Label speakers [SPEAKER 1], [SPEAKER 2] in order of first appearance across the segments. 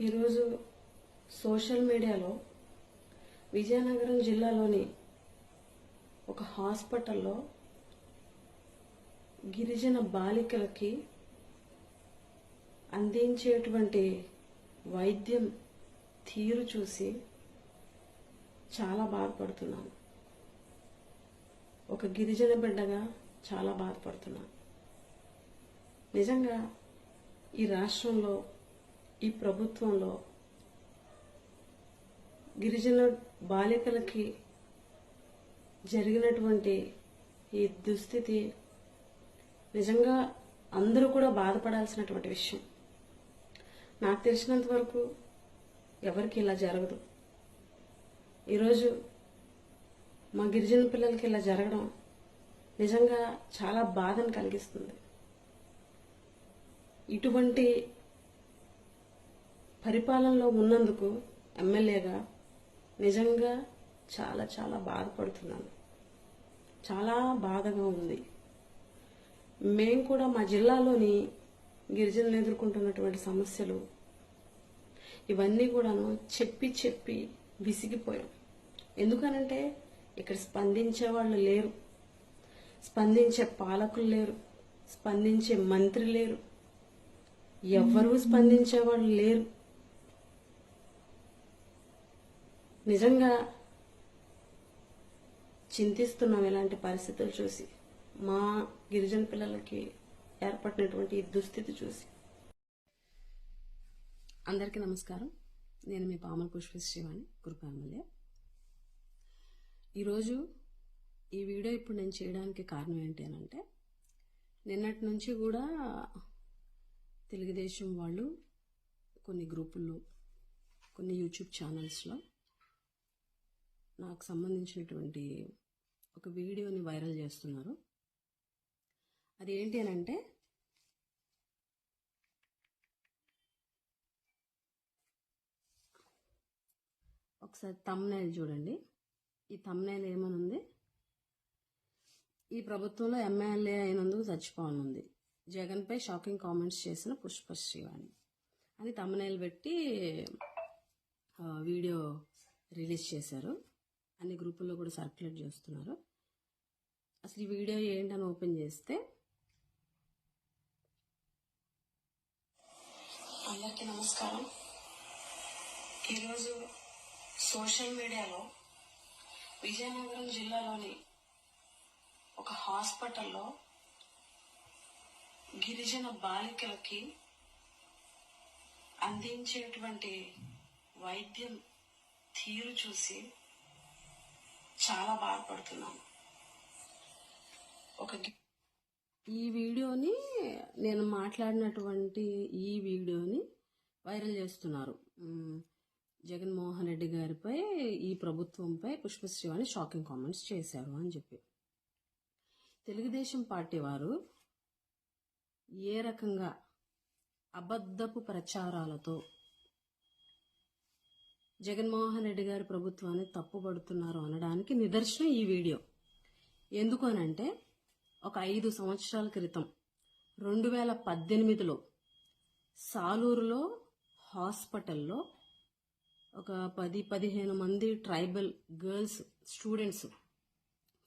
[SPEAKER 1] ఈరోజు సోషల్ మీడియాలో విజయనగరం జిల్లాలోని ఒక హాస్పిటల్లో గిరిజన బాలికలకి అందించేటువంటి వైద్యం తీరు చూసి చాలా బాధపడుతున్నాను. ఒక గిరిజన బిడ్డగా చాలా బాధపడుతున్నాను. నిజంగా ఈ రాష్ట్రంలో ఈ ప్రభుత్వంలో గిరిజన బాలికలకి జరిగినటువంటి ఈ దుస్థితి నిజంగా అందరూ కూడా బాధపడాల్సినటువంటి విషయం. నాకు తెలిసినంత వరకు ఎవరికి ఇలా జరగదు. ఈరోజు మా గిరిజన పిల్లలకి ఇలా జరగడం నిజంగా చాలా బాధను కలిగిస్తుంది. ఇటువంటి పరిపాలనలో ఉన్నందుకు ఎమ్మెల్యేగా నిజంగా చాలా చాలా బాధపడుతున్నాను. చాలా బాధగా ఉంది. మేము కూడా మా జిల్లాలోని గిరిజనులు ఎదుర్కొంటున్నటువంటి సమస్యలు ఇవన్నీ కూడాను చెప్పి చెప్పి విసిగిపోయాం. ఎందుకనంటే ఇక్కడ స్పందించే వాళ్ళు లేరు. స్పందించే పాలకులు లేరు. స్పందించే మంత్రి లేరు. ఎవ్వరూ స్పందించే వాళ్ళు లేరు. నిజంగా చింతిస్తున్నాం ఇలాంటి పరిస్థితులు చూసి. మా గిరిజన పిల్లలకి ఏర్పడినటువంటి ఈ దుస్థితి చూసి. అందరికీ నమస్కారం. నేను మీ పామల పుష్పశ్రీవాణి కురుపు కురుపామల్య ఈరోజు ఈ వీడియో ఇప్పుడు నేను చేయడానికి కారణం ఏంటి అని అంటే నిన్నటి నుంచి కూడా తెలుగుదేశం వాళ్ళు కొన్ని గ్రూపుల్లో కొన్ని యూట్యూబ్ ఛానల్స్లో నాకు సంబంధించినటువంటి ఒక వీడియోని వైరల్ చేస్తున్నారు. అది ఏంటి అని అంటే ఒకసారి తమ్నైల్ చూడండి. ఈ తమ్నైల్ ఏమనుంది? ఈ ప్రభుత్వంలో ఎమ్మెల్యే అయినందుకు చచ్చిపోనుంది. జగన్పై షాకింగ్ కామెంట్స్ చేసిన పుష్ప శ్రీవాణి. అని తమ్నైల్ పెట్టి వీడియో రిలీజ్ చేశారు. అన్ని గ్రూపుల్లో కూడా సర్క్యులేట్ చేస్తున్నారు. అసలు ఈ వీడియో ఏంటని ఓపెన్ చేస్తే అందరికీ నమస్కారం. ఈరోజు సోషల్ మీడియాలో విజయనగరం జిల్లాలోని ఒక హాస్పిటల్లో గిరిజన బాలికలకి అందించేటువంటి వైద్యం తీరు చూసి చాలా బాధపడుతున్నాను. ఒక ఈ వీడియోని నేను మాట్లాడినటువంటి ఈ వీడియోని వైరల్ చేస్తున్నారు. జగన్మోహన్ రెడ్డి గారిపై ఈ ప్రభుత్వంపై పుష్పశ్రీవాణి షాకింగ్ కామెంట్స్ చేశారు అని చెప్పి. తెలుగుదేశం పార్టీ వారు ఏ రకంగా అబద్ధపు ప్రచారాలతో జగన్మోహన్ రెడ్డి గారి ప్రభుత్వాన్ని తప్పుపడుతున్నారు అనడానికి నిదర్శనం ఈ వీడియో. ఎందుకు అనంటే ఒక ఐదు సంవత్సరాల క్రితం రెండు వేల పద్దెనిమిదిలో సాలూరులో హాస్పిటల్లో ఒక పది పదిహేను మంది ట్రైబల్ గర్ల్స్ స్టూడెంట్స్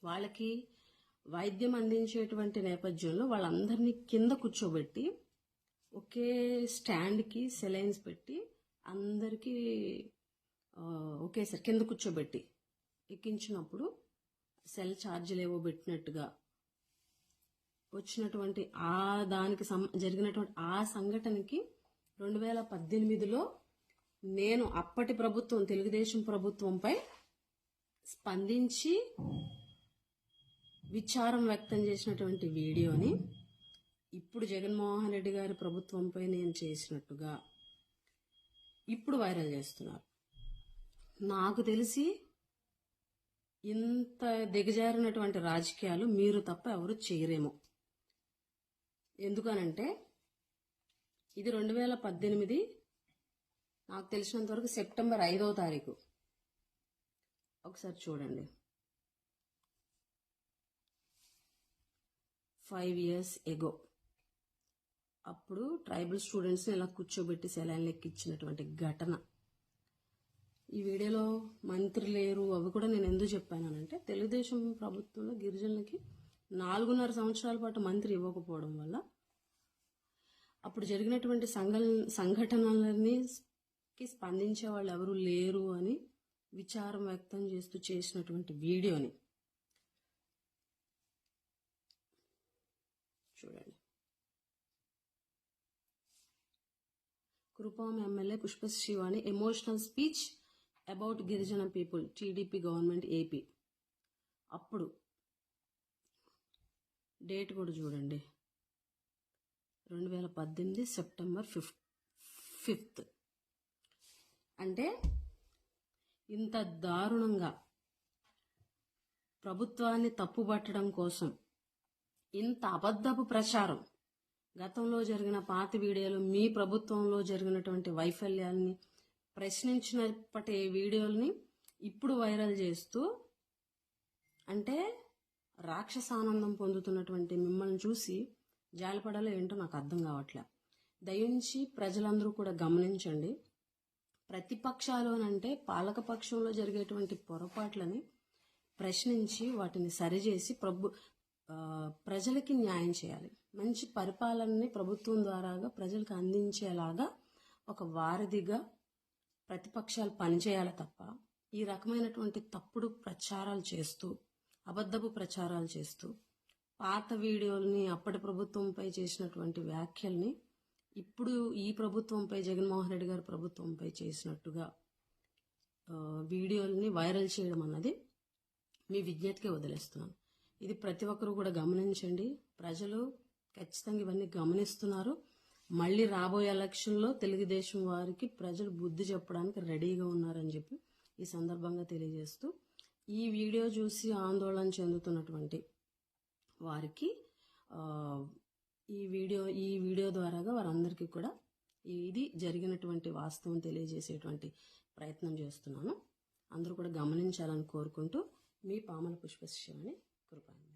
[SPEAKER 1] వాళ్ళకి వైద్యం అందించేటువంటి నేపథ్యంలో వాళ్ళందరినీ కింద కూర్చోబెట్టి ఒకే స్టాండ్కి సెలైన్స్ పెట్టి అందరికీ ఓకే ఒకేసారి కింద కూర్చోబెట్టి. ఎక్కించినప్పుడు సెల్ ఛార్జీలు ఏవో పెట్టినట్టుగా వచ్చినటువంటి ఆ దానికి సం జరిగినటువంటి ఆ సంఘటనకి రెండు వేల పద్దెనిమిదిలో నేను అప్పటి ప్రభుత్వం తెలుగుదేశం ప్రభుత్వంపై స్పందించి విచారం వ్యక్తం చేసినటువంటి వీడియోని ఇప్పుడు జగన్మోహన్ రెడ్డి గారి ప్రభుత్వంపై నేను చేసినట్టుగా ఇప్పుడు వైరల్ చేస్తున్నారు. నాకు తెలిసి ఇంత దిగజారినటువంటి రాజకీయాలు మీరు తప్ప ఎవరు చేయరేమో. ఎందుకనంటే ఇది రెండు వేల పద్దెనిమిది నాకు తెలిసినంత వరకు సెప్టెంబర్ ఐదవ తారీఖు. ఒకసారి చూడండి. ఫైవ్ ఇయర్స్ ఎగో అప్పుడు ట్రైబల్ స్టూడెంట్స్ని ఇలా కూర్చోబెట్టి సెలైన్ లెక్కిచ్చినటువంటి ఘటన. ఈ వీడియోలో మంత్రి లేరు అవి కూడా నేను ఎందుకు చెప్పానంటే తెలుగుదేశం ప్రభుత్వంలో గిరిజనులకి నాలుగున్నర సంవత్సరాల పాటు మంత్రి ఇవ్వకపోవడం వల్ల అప్పుడు జరిగినటువంటి సంఘ సంఘటనలన్నీ కి స్పందించే వాళ్ళు ఎవరు లేరు అని విచారం వ్యక్తం చేస్తూ చేసినటువంటి వీడియోని చూడండి. Kurupam MLA Pushpa Shivani emotional speech about గిరిజన పీపుల్ టీడీపీ గవర్నమెంట్ ఏపీ. అప్పుడు డేట్ కూడా చూడండి. రెండు వేల పద్దెనిమిది సెప్టెంబర్ ఫిఫ్త్ ఫిఫ్త్. అంటే ఇంత దారుణంగా ప్రభుత్వాన్ని తప్పుపట్టడం కోసం ఇంత అబద్ధపు ప్రచారం గతంలో జరిగిన పాత వీడియోలు మీ ప్రభుత్వంలో జరిగినటువంటి వైఫల్యాల్ని ప్రశ్నించినప్పటి వీడియోల్ని ఇప్పుడు వైరల్ చేస్తూ అంటే రాక్షసానందం పొందుతున్నటువంటి మిమ్మల్ని చూసి జాలిపడాలో ఏంటో నాకు అర్థం కావట్లే. దయించి ప్రజలందరూ కూడా గమనించండి. ప్రతిపక్షాలోనంటే పాలకపక్షంలో జరిగేటువంటి పొరపాట్లని ప్రశ్నించి వాటిని సరిచేసి ప్రభు ప్రజలకి న్యాయం చేయాలి. మంచి పరిపాలనని ప్రభుత్వం ద్వారాగా ప్రజలకు అందించేలాగా ఒక వారధిగా ప్రతిపక్షాలు పనిచేయాలి తప్ప ఈ రకమైనటువంటి తప్పుడు ప్రచారాలు చేస్తూ అబద్ధపు ప్రచారాలు చేస్తూ పాత వీడియోల్ని అప్పటి ప్రభుత్వంపై చేసినటువంటి వ్యాఖ్యల్ని ఇప్పుడు ఈ ప్రభుత్వంపై జగన్మోహన్ రెడ్డి గారి ప్రభుత్వంపై చేసినట్టుగా వీడియోల్ని వైరల్ చేయడం అన్నది మీ విజ్ఞతకే వదిలేస్తున్నాను. ఇది ప్రతి ఒక్కరు కూడా గమనించండి. ప్రజలు ఖచ్చితంగా ఇవన్నీ గమనిస్తున్నారు. మళ్ళీ రాబోయే ఎలక్షన్లో తెలుగుదేశం వారికి ప్రజలు బుద్ధి చెప్పడానికి రెడీగా ఉన్నారని చెప్పి ఈ సందర్భంగా తెలియజేస్తూ ఈ వీడియో చూసి ఆందోళన చెందుతున్నటువంటి వారికి ఈ వీడియో ఈ వీడియో ద్వారాగా వారందరికీ కూడా ఇది జరిగినటువంటి వాస్తవం తెలియజేసేటువంటి ప్రయత్నం చేస్తున్నాను. అందరూ కూడా గమనించాలని కోరుకుంటూ మీ పామల పుష్పశివాని కృపాన్ని